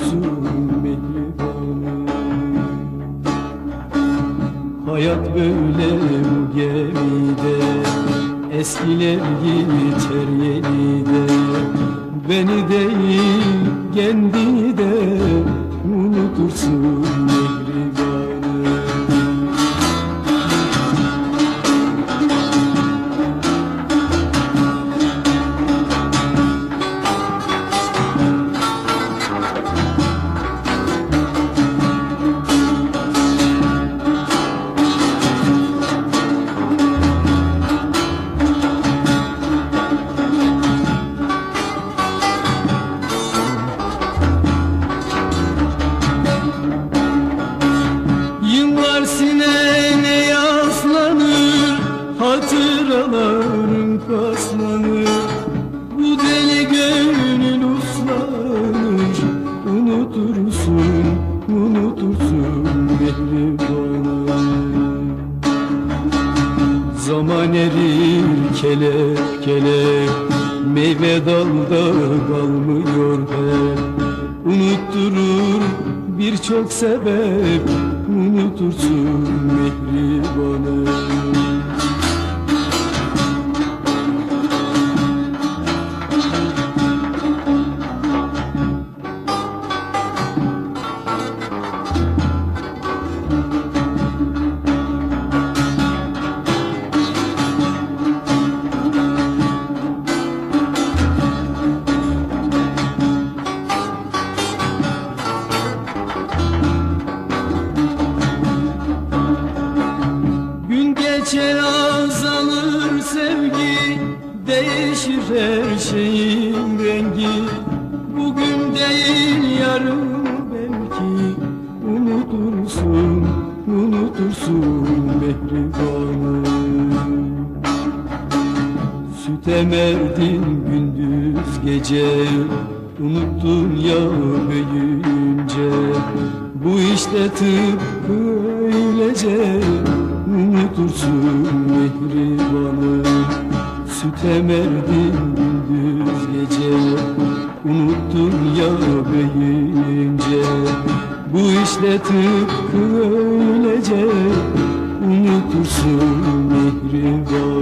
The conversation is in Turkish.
unutursun mehribanım Hayat böyle bu gemide. Eskiler geçer yenide. Beni değil kendini de Unutursun mehribanım Paslanır Bu deli gönül uslanır. Unutursun, unutursun mehribanım Zaman erir kelek kelek Meyve dalda kalmıyor hep Unutturur birçok sebep Unutursun mehribanım Gün her şeyin rengi. Bugün değil yarın belki. Unutursun, unutursun mehribanım Süt emerdin gündüz gece. Unuttun ya büyüyünce. Bu işte tıpkı öylece. Unutursun mehribanım Süt emerdin gece. Unuttun ya büyüyünce Bu işte tıpkı öylece. Unutursun mehribanım